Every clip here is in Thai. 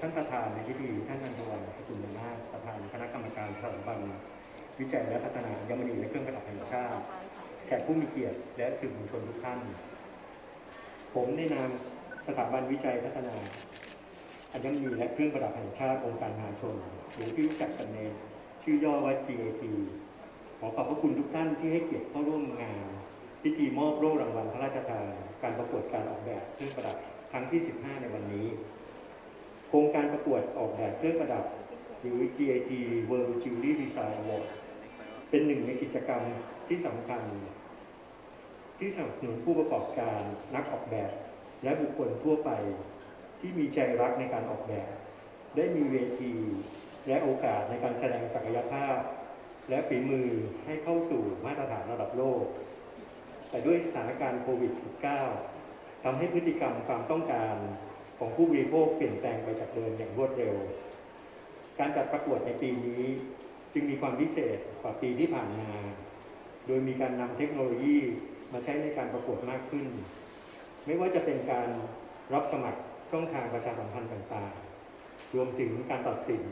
ท่านประธานในพิธีท่านนันทวันสกุลนาประธานคณะกรรมการสถาบันวิจัยและพัฒนาอัญมณีและเครื่องประดับแห่งชาติแขกผู้มีเกียรติและสื่อมวลชนทุกท่าน ผมในนามสถาบันวิจัยพัฒนาอัญมณีและเครื่องประดับแห่งชาติองค์การมหาชนหรือที่รู้จักกันในชื่อย่อว่า GAP ขอขอบพระคุณทุกท่านที่ให้เกียรติเข้าร่วมงาน พิธีมอบโล่รางวัลพระราชทานการประกวดการออกแบบเครื่องประดับครั้งที่ 15 ในวันนี้ โครงการประกวดออกแบบเครื่องประดับหรือ GAT World Jewelry Design Award เป็นหนึ่งในกิจกรรมที่สำคัญ ที่สนับสนุนผู้ประกอบการนักออกแบบ และบุคคลทั่วไป ที่มีใจรักในการออกแบบ ได้มีเวที และโอกาสในการแสดงศักยภาพ และฝีมือให้เข้าสู่มาตรฐานระดับโลก แต่ด้วยสถานการณ์โควิด -19 ทำให้พฤติกรรมความต้องการ ของผู้บริโภคเปลี่ยนแปลงไปจากเดิมอย่างรวดเร็ว การจัดประกวดในปีนี้จึงมีความพิเศษกว่าปีที่ผ่านมา โดยมีการนำเทคโนโลยีมาใช้ในการประกวดมากขึ้น ไม่ว่าจะเป็นการรับสมัครช่องทางประชาสัมพันธ์ต่างๆ รวมถึงการตัดสิน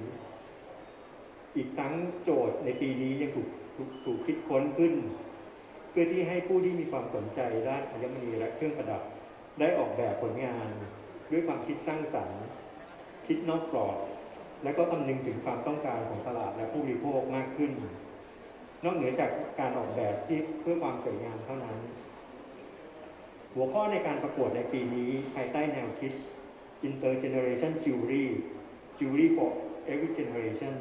อีกทั้งโจทย์ในปีนี้ยังถูกถูกถกคิดค้นขึ้น เพื่อที่ให้ผู้ที่มีความสนใจด้านอัญมณีและเครื่องประดับ ได้ออกแบบผลงาน ด้วยความคิดสร้างสรรค์ คิดนอกกรอบ และก็คำนึงถึงความต้องการของตลาดและผู้บริโภคมากขึ้น นอกเหนือจากการออกแบบที่เพื่อความสวยงามเท่านั้น หัวข้อในการประกวดในปีนี้ภายใต้แนวคิด Intergeneration Jewelry Jewelry for Every Generation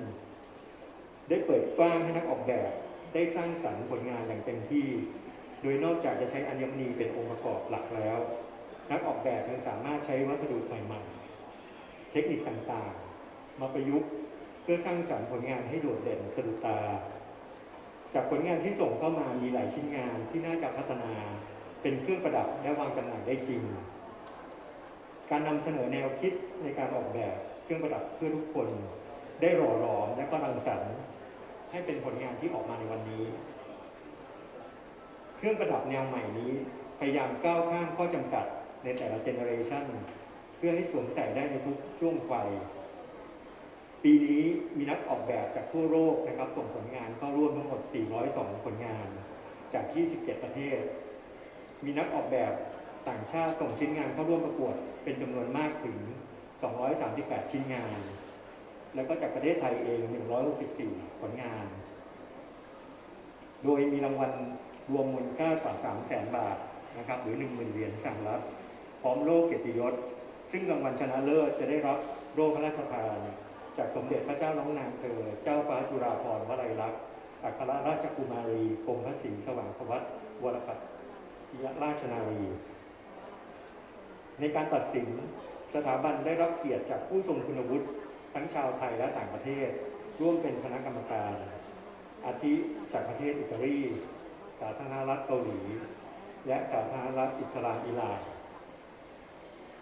ได้เปิดกว้างให้นักออกแบบได้สร้างสรรค์ผลงานอย่างเต็มที่ โดยนอกจากจะใช้อัญมณีเป็นองค์ประกอบหลักแล้ว นักออกแบบยังสามารถใช้วัสดุใหม่ๆเทคนิคต่างๆ มาประยุกต์เพื่อสร้างสรรค์ผลงานให้โดดเด่นสะดุดตา จากผลงานที่ส่งเข้ามามีหลายชิ้นงานที่น่าจะพัฒนาเป็นเครื่องประดับและวางจำหน่ายได้จริง การนำเสนอแนวคิดในการออกแบบเครื่องประดับเพื่อทุกคน ได้หล่อหลอมและก็รังสรรค์ให้เป็นผลงานที่ออกมาในวันนี้ เครื่องประดับแนวใหม่นี้พยายามก้าวข้ามข้อจำกัด ในแต่ละเจเนอเรชันเพื่อให้สวมใส่ได้ในทุกช่วงวัย ปีนี้มีนักออกแบบจากทั่วโลกนะครับ ส่งผลงานเข้าร่วมทั้งหมด 402 ผลงาน จาก27ประเทศ มีนักออกแบบต่างชาติส่งชิ้นงานเข้าร่วมประกวดเป็นจำนวนมากถึง 238 ชิ้นงาน แล้วก็จากประเทศไทยเอง 164 ผลงาน โดยมีรางวัลรวมมูลค่ากว่า300,000 บาทนะครับ หรือ 10,000 เหรียญสหรัฐ ร้อมโล่เกียรติยศ ซึ่งรางวัลชนะเลิศจะได้รับโล่พระราชทานจากสมเด็จพระเจ้าน้องนางเธอ เจ้าฟ้าจุฬาภรณ์วลัยลักษณ์อัครราชกุมารีกรมพระศรีสว่างควัตวรปัตยราชนารีในการตัดสินสถาบันได้รับเกียรติจากผู้ทรงคุณวุฒิทั้งชาวไทยและต่างประเทศ ร่วมเป็นคณะกรรมการ อาทิจากประเทศอิตาลี สาธารณรัฐเกาหลี และสาธารณรัฐอิสลามอิหร่าน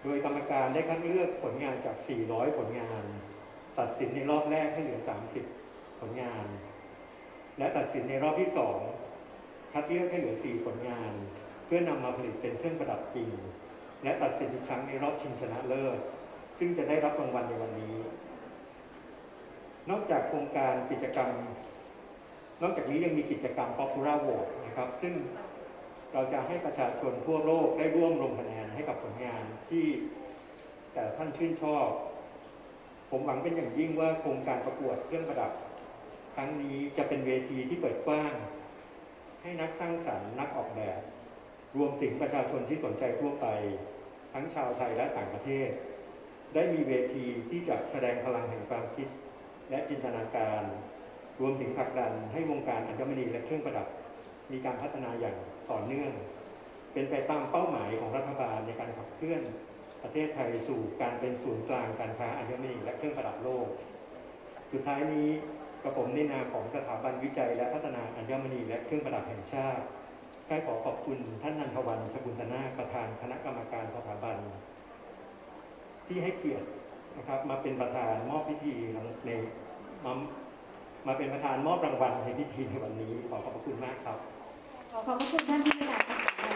โดยกรรมการได้คัดเลือกผลงานจาก 400 ผลงาน ตัดสินในรอบแรกให้เหลือ 30 ผลงาน และตัดสินในรอบที่ 2 คัดเลือกให้เหลือ 4 ผลงาน เพื่อนำมาผลิตเป็นเครื่องประดับจริง และตัดสินอีกครั้งในรอบชิงชนะเลิศ ซึ่งจะได้รับรางวัลในวันนี้ นอกจากโครงการกิจกรรม นอกจากนี้ยังมีกิจกรรม Popular Vote นะครับ ซึ่ง เราจะให้ประชาชนทั่วโลกได้ร่วมลงคะแนนให้กับผลงานที่แต่ท่านชื่นชอบ ผมหวังเป็นอย่างยิ่งว่าโครงการประกวดเครื่องประดับ ครั้งนี้จะเป็นเวทีที่เปิดกว้าง ให้นักสร้างสรรค์นักออกแบบ รวมถึงประชาชนที่สนใจทั่วไป ทั้งชาวไทยและต่างประเทศ ได้มีเวทีที่จะแสดงพลังแห่งความคิด และจินตนาการ รวมถึงผลักดันให้วงการอัญมณีและเครื่องประดับ มีการพัฒนาอย่างต่อเนื่อง เป็นไปตามเป้าหมายของรัฐบาลในการขับเคลื่อนประเทศไทยสู่การเป็นศูนย์กลางการค้าอัญมณีและเครื่องประดับโลก สุดท้ายนี้กระผมในนามของสถาบันวิจัย และพัฒนาอัญมณีและเครื่องประดับแห่งชาติได้ขอขอบคุณท่านนันทวันสกุลตนาประธานคณะกรรมการสถาบัน ที่ให้เกียรตินะครับมาเป็นประธานมอบพิธีใน มาเป็นประธานมอบรางวัลในพิธีในวันนี้ขอขอบพระคุณมากครับ ขอขอบพระคุณท่านที่ประกาศคำถาม